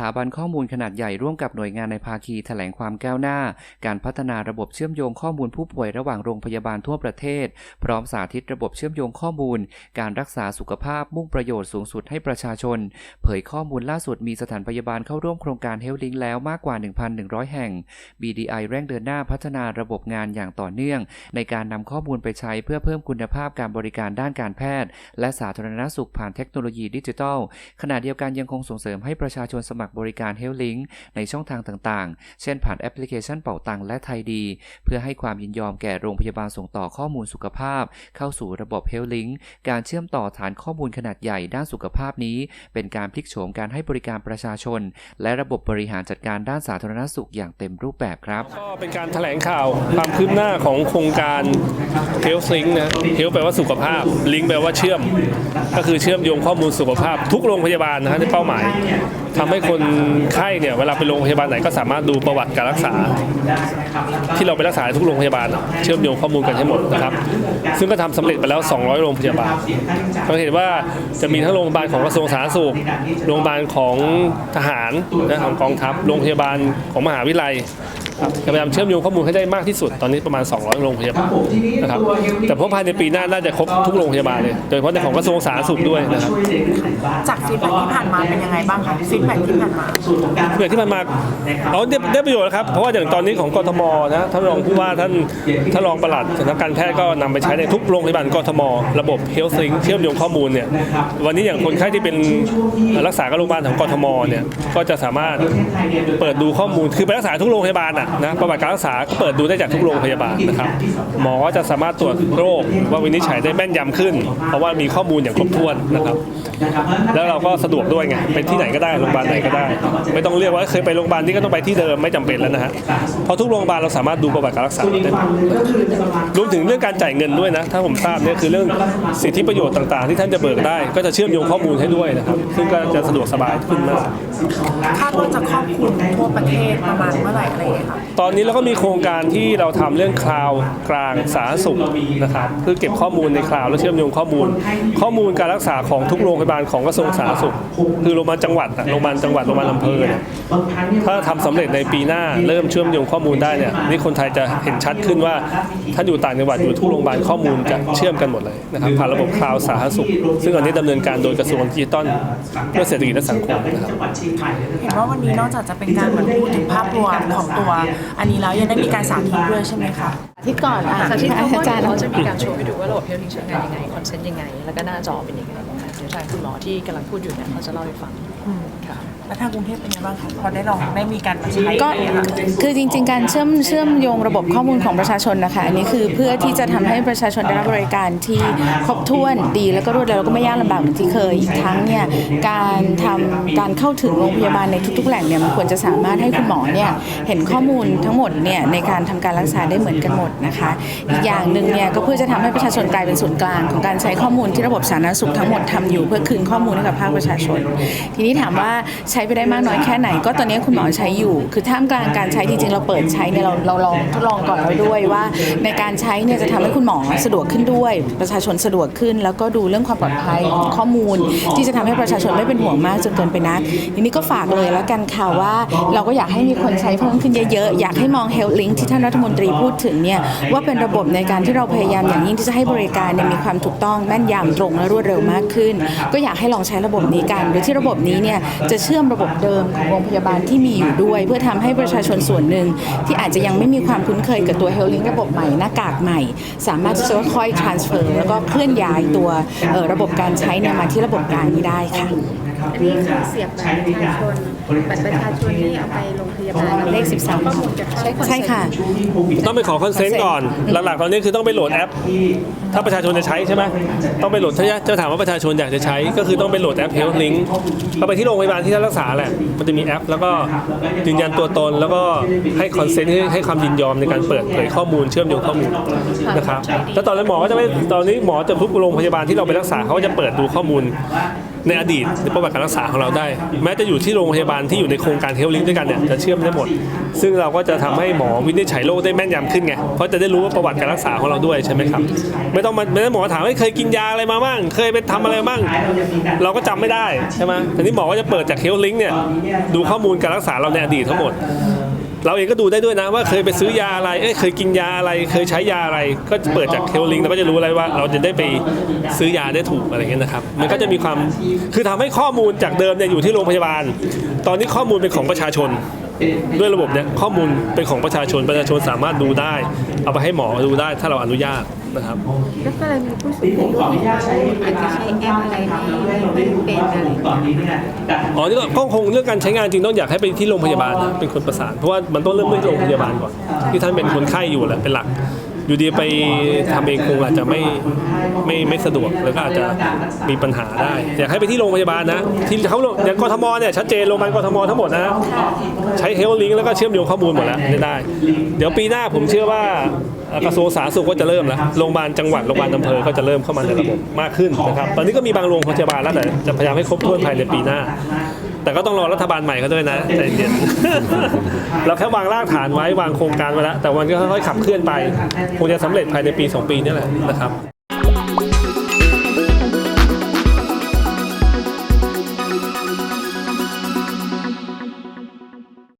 ถาบันข้อมูลขนาดใหญ่ร่วมกับหน่วยงานในภาคีแถลงความก้าวหน้า การพัฒนาระบบเชื่อมโยงข้อมูลผู้ป่วยระหว่างโรงพยาบาลทั่วประเทศ พร้อมสาธิตระบบเชื่อมโยงข้อมูล การรักษาสุขภาพมุ่งประโยชน์สูงสุดให้ประชาชน เผยข้อมูลล่าสุดมีสถานพยาบาลเข้าร่วมโครงการ Health Link แล้วมากกว่า 1,100 แห่ง BDI เร่งเดินหน้าพัฒนาระบบงานอย่างต่อเนื่อง ในการนำข้อมูลไปใช้เพื่อเพิ่มคุณภาพการบริการด้านการแพทย์ และสาธารณสุขผ่านเทคโนโลยีดิจิทัลขณะเดียวกันยังคงส่งเสริมให้ประชาชนสมัครบริการ Health Link ในช่องทางต่างๆ เช่นผ่านแอปพลิเคชันเป่าตังและไทยดี เพื่อให้ความยินยอมแก่โรงพยาบาลส่งต่อข้อมูลสุขภาพ เข้าสู่ระบบ Health Link การเชื่อมต่อฐานข้อมูลขนาดใหญ่ด้านสุขภาพนี้ เป็นการพลิกโฉมการให้บริการประชาชน และระบบบริหารจัดการด้านสาธารณสุขอย่างเต็มรูปแบบครับก็เป็นการแถลงข่าวความคืบหน้าของโครงการ Health Link นะ Health แปลว่าสุขภาพ Link แปลว่าเชื่อม ก็คือเชื่อมโยงข้อมูลสุขภาพ ทุกโรงพยาบาลนะฮะในเป้าหมายทำให้คนคนไข้เนี่ยเวลาไปโรงพยาบาลไหนก็สามารถดูประวัติการรักษา ที่เราไปรักษาทุกโรงพยาบาลอะเชื่อมโยงข้อมูลกันให้หมดนะครับ ซึ่งก็ทำสำเร็จไปแล้ว 200 โรงพยาบาลเราเห็นว่าจะมีทั้งโรงพยาบาลของกระทรวงสาธารณสุขโรงพยาบาลของทหารนะของกองทัพโรงพยาบาลของมหาวิทยาลัย ครับจะพยายามเชื่อมโยงข้อมูลให้ได้มากที่สุดตอนนี้ประมาณ 200 โรงพยาบาลนะครับแต่พบภายในปีหน้าน่าจะครบทุกโรงพยาบาลเลยโดยเฉพาะในของกระทรวงสาธารณสุขด้วยนะครับจากฟีดแบ็กที่ผ่านมาเป็นยังไงบ้างคะฟีดแบ็กที่ผ่านมาเพื่อที่มันมาเอาได้ได้ประโยชน์แล้วครับเพราะว่าอย่างตอนนี้ของกทมนะท่านรองผู้ว่าท่านท่านรองปลัดสำนักการแพทย์ก็นำไปใช้ในทุกโรงพยาบาลกทม ระบบ Health Link เชื่อมโยงข้อมูลเนี่ยวันนี้อย่างคนไข้ที่เป็นรักษากับโรงพยาบาลของกทมเนี่ยก็จะสามารถเปิดดูข้อมูลคือไปรักษาทุกโรงพยาบาลน่ะนะประวัติการรักษาเปิดดูได้จากทุกโรงพยาบาลนะครับหมอจะสามารถตรวจโรคว่าวินิจฉัยได้แม่นยำขึ้น เพราะว่ามีข้อมูลอย่างครบถ้วนนะครับ แล้วเราก็สะดวกด้วยไงไปที่ไหนก็ได้โรงพยาบาลไหนก็ได้ ไม่ต้องเรียกว่าเคยไปโรงพยาบาลนี้ก็ต้องไปที่เดิมไม่จำเป็นแล้วนะฮะเพราะทุกโรงพยาบาลเราสามารถดูประวัติการรักษาได้รวมถึงเรื่องการจ่ายเงินด้วยนะถ้าผมทราบเนี่ยคือเรื่องสิทธิประโยชน์ต่างๆ ที่ท่านจะเบิกได้ ก็จะเชื่อมโยงข้อมูลให้ด้วยนะครับซึ่งก็จะสะดวกสบายขึ้นมากคาดว่าจะครอบคลุมทั่วประเทศประมาณเมื่อไหร่อะไรอย่างเงี้ยคะตอนนี้เราก็มีโครงการที่เราทำเรื่องคลาวกลางสาธารณสุขนะครับเพื่อเก็บข้อมูลในคลาวแล้วเชื่อมโยงข้อมูล ข้อมูลการรักษาของทุกโรงพยาบาลของกระทรวงสาธารณสุข คือโรงพยาบาลจังหวัดโรงพยาบาลจังหวัดโรงพยาบาลอำเภอเนี่ยถ้าทำสำเร็จในปีหน้าเริ่มเชื่อมโยงข้อมูลได้เนี่ยนี่คนไทยจะเห็นชัดขึ้นว่าถ้าอยู่ต่างจังหวัดอยู่ทุกโรงพยาบาลข้อมูลจะเชื่อมกันหมดเลยนะครับผ่านระบบคลาวสาธารณสุข ซึ่งอันนี้ดำเนินการโดยกระทรวงดิจิทัลเพื่อเศรษฐกิจและสังคมนะครับเห็นว่าวันนี้นอกจากจะเป็นการพูดถึงภาพรวมของตัวอันนี้แล้วยังได้มีการสาธิตด้วยใช่ไหมคะ ที่ก่อนอะสาธิตเขาอาจารย์เขาจะมีการโชว์ให้ดูว่าระบบเฮลท์ลิงใช้งานยังไงคอนเซนต์ยังไง แล้วก็หน้าจอเป็นยังไงนะคะเดี๋ยวทางคุณหมอที่กำลังพูดอยู่เนี่ยเขาจะเล่าให้ฟังค่ะ แล้วทางกรุงเทพเป็นยังไงบ้างคะพอได้ลองได้มีการมาใช้ก็อะไรอย่างเงี้ยค่ะคือจริง ๆ การเชื่อมเชื่อมโยงระบบข้อมูลของประชาชนนะคะอันนี้คือเพื่อที่จะทำให้ประชาชนได้รับบริการที่ครบถ้วนดี แล้วก็รวดเร็วแล้วก็ไม่ยากลำบากเหมือนที่เคยอีกทั้งเนี่ยการทำการเข้าถึงโรงพยาบาลในทุกๆแหล่งเนี่ยมันควรจะสามารถให้คุณหมอเนี่ยเห็นข้อมูลทั้งหมดเนี่ยในการทำการรักษาได้เหมือนกันหมดนะคะอีกอย่างหนึ่งเนี่ยก็เพื่อจะทำให้ประชาชนกลายเป็นศูนย์กลางของการใช้ข้อมูลที่ระบบสาธารณสุขทั้งหมดทำอยู่เพื่อคืนข้อมูลให้กับภาคประชาชน ทีนี้ถามว่าใช้ไปได้มากน้อยแค่ไหน ก็ตอนนี้คุณหมอใช้อยู่ คือท่ามกลางการใช้จริงๆเราเปิดใช้เนี่ยเราเราลองทดลองก่อนแล้วด้วยว่า ในการใช้เนี่ยจะทำให้คุณหมอสะดวกขึ้นด้วย ประชาชนสะดวกขึ้น แล้วก็ดูเรื่องความปลอดภัยของข้อมูล ที่จะทำให้ประชาชนไม่เป็นห่วงมากจนเกินไปนักทีนี้ก็ฝากเลยแล้วกันค่ะว่า เราก็อยากให้มีคนใช้เพิ่มขึ้นเยอะๆอยากให้มอง Health Link ที่ท่านรัฐมนตรีพูดถึงเนี่ยว่าเป็นระบบในการที่เราพยายามอย่างยิ่งที่จะให้บริการเนี่ยมีความถูกต้องแม่นยำตรงและรวดเร็วมากขึ้น ก็อยากให้ลองใช้ระบบนี้กันโดยที่ระบบนี้เนี่ยจะเชื่อมระบบเดิมของโรงพยาบาลที่มีอยู่ด้วย เพื่อทำให้ประชาชนส่วนหนึ่ง ที่อาจจะยังไม่มีความคุ้นเคยกับตัว Health Link ระบบใหม่หน้ากากใหม่ สามารถที่จะค่อยๆ transfer แล้วก็เคลื่อนย้ายตัวเอ่อระบบการใช้เนี่ยมาที่ระบบกลางนี้ได้ค่ะอันนี้คือเสียบบัตรประชาชนบัตรประชาชนที่เอาไปโรงพ ยาบาลเลข 13ข้อมูลจะเข้าใช่ค่ะ ต้องไปขอคอนเซนต์ก่อน หลักๆ ตอนนี้คือต้องไปโหลดแอป ถ้าประชาชนจะใช้ใช่ไหมต้องไปโหลดถ้าจะถามว่าประชาชนอยากจะใช้ ก็คือต้องไปโหลดแอป Health Link ก็ไปที่โรงพยาบาลที่ท่านรักษาแหละ มันจะมีแอป แล้วก็ยืนยันตัวตนแล้วก็ให้คอนเซนต์ให้ให้ความยินยอมในการเปิดเผยข้อมูลเชื่อมโยงข้อมูลนะครับแล้วตอนนั้นหมอก็จะไม่ตอนนี้หมอจะทุกโรงพยาบาลที่เราไปรักษาเขาก็จะเปิดดูข้อมูล ในอดีตในประวัติการรักษาของเราได้ แม้จะอยู่ที่โรงพยาบาลที่อยู่ในโครงการเฮลลิงด้วยกันเนี่ยจะเชื่อมได้หมด ซึ่งเราก็จะทำให้หมอวินิจฉัยโรคได้แม่นยำขึ้นไงเพราะจะได้รู้ว่าประวัติการรักษาของเราด้วยใช่ไหมครับ ไม่ต้องมาไม่ต้องหมอถามว่าเคยกินยาอะไรมาบ้างเคยไปทำอะไรบ้างเราก็จำไม่ได้ใช่ไหมแต่นี่หมอก็จะเปิดจากเฮลลิงเนี่ยดูข้อมูลการรักษาเราในอดีตทั้งหมด เราเองก็ดูได้ด้วยนะว่าเคยไปซื้อยาอะไรเอ้ยเคยกินยาอะไร เคยใช้ยาอะไร ก็เปิดจากเทลลิงเราก็จะรู้อะไรว่า เราจะได้ไปซื้อยาได้ถูกอะไรเงี้ยนะครับ มันก็จะมีความคือทำให้ข้อมูลจากเดิมเนี่ยอยู่ที่โรงพยาบาล ตอนนี้ข้อมูลเป็นของประชาชนด้วยระบบเนี่ยข้อมูลเป็นของประชาชนประชาชนสามารถดูได้ เอาไปให้หมอดูได้ถ้าเราอนุญาต นะครับ แล้วก็เลยมีผู้สูงอายุที่อาจจะใช้แอปอะไรไม่เป็นอะไรอย่างเงี้ยอ๋อนี่ก็ก็คงเรื่องการใช้งานจริงต้องอยากให้ไปที่โรงพยาบาลนะเป็นคนประสาน เพราะว่ามันต้องเริ่มด้วยโรงพยาบาลก่อน ที่ท่านเป็นคนไข้อยู่แหละเป็นหลัก อยู่ดีไปทำเองคงอาจจะไม่ไม่ไม่สะดวกแล้วก็อาจจะมีปัญหาได้ อยากให้ไปที่โรงพยาบาลนะ ที่เขาอย่างกทมเนี่ยชัดเจนโรงพยาบาลกทมทั้งหมดนะใช้เฮลลิงแล้วก็เชื่อมโยงข้อมูลหมดแล้วได้ เดี๋ยวปีหน้าผมเชื่อว่า กระทรวงสาธารณสุขก็จะเริ่มแล้วโรงพยาบาลจังหวัดโรงพยาบาลอำเภอก็จะเริ่มเข้ามาในระบบมากขึ้นนะครับตอนนี้ก็มีบางโรงพยาบาลแล้วแต่จะพยายามให้ครบถ้วนภายในปีหน้า แต่ก็ต้องรอรัฐบาลใหม่เขาด้วยนะใจเย็นเราแค่วางรากฐานไว้วางโครงการไว้แล้วแต่วันก็ค่อยๆขับเคลื่อนไปคงจะสำเร็จภายในปี 2 ปีนี่แหละนะครับ